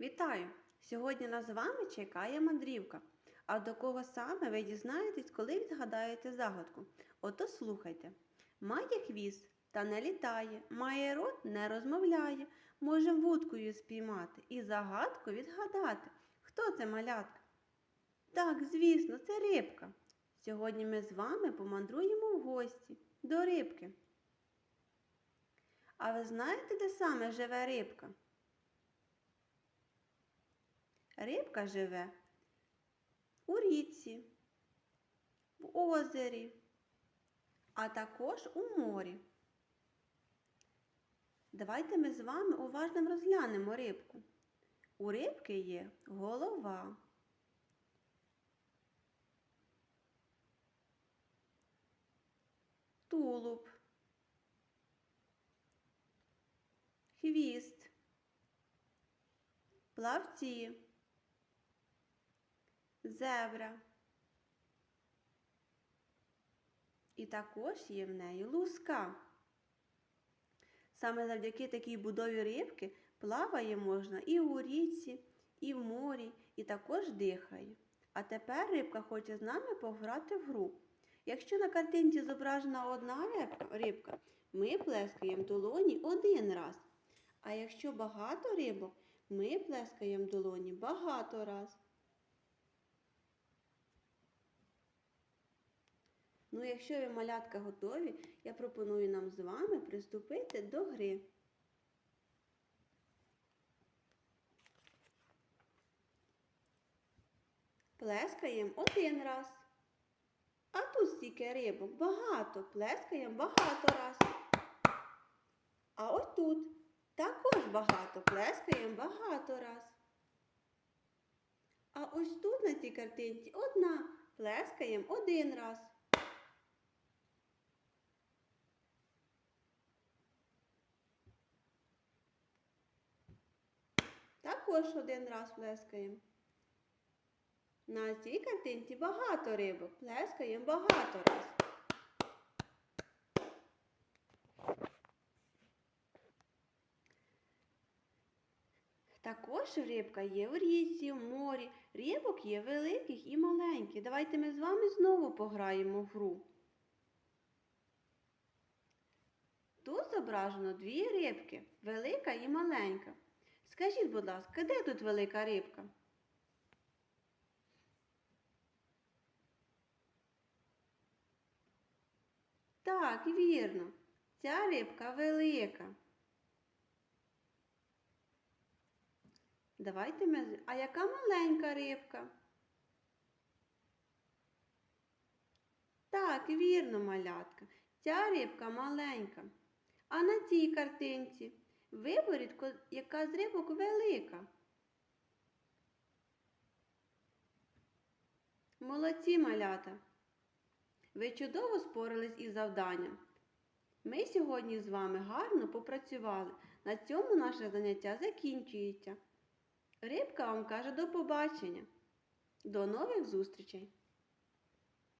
Вітаю! Сьогодні нас з вами чекає мандрівка. А до кого саме ви дізнаєтесь, коли відгадаєте загадку? Ото слухайте. Має хвіст та не літає, має рот, не розмовляє. Можем вудкою спіймати і загадку відгадати. Хто це малятка? Так, звісно, це рибка. Сьогодні ми з вами помандруємо в гості до рибки. А ви знаєте, де саме живе рибка? Рибка живе у річці, в озері, а також у морі. Давайте ми з вами уважно розглянемо рибку. У рибки є голова, тулуб, хвіст, плавці зебра. І також є в неї луска. Саме завдяки такій будові рибки плаває можна і у річці, і в морі, і також дихає. А тепер рибка хоче з нами пограти в гру. Якщо на картинці зображена одна рибка, ми плескаємо долоні один раз. А якщо багато рибок, ми плескаємо долоні багато раз. Ну, якщо ви малятка готові, я пропоную нам з вами приступити до гри. Плескаємо один раз. А тут стільки рибок багато. Плескаємо багато раз. А ось тут також багато. Плескаємо багато раз. А ось тут на цій картинці одна. Плескаємо один раз. Також один раз плескаємо. На цій картинці багато рибок. Плескаємо багато раз. Також рибка є в річці, в морі. Рибок є великих і маленьких. Давайте ми з вами знову пограємо в гру. Тут зображено дві рибки, велика і маленька. Скажіть, будь ласка, де тут велика рибка? Так, вірно. Ця рибка велика. Давайте ми. А яка маленька рибка? Так, вірно, малятка. Ця рибка маленька. А на цій картинці виберіть, яка з рибок велика. Молодці малята. Ви чудово спорились із завданням. Ми сьогодні з вами гарно попрацювали. На цьому наше заняття закінчується. Рибка вам каже до побачення. До нових зустрічей!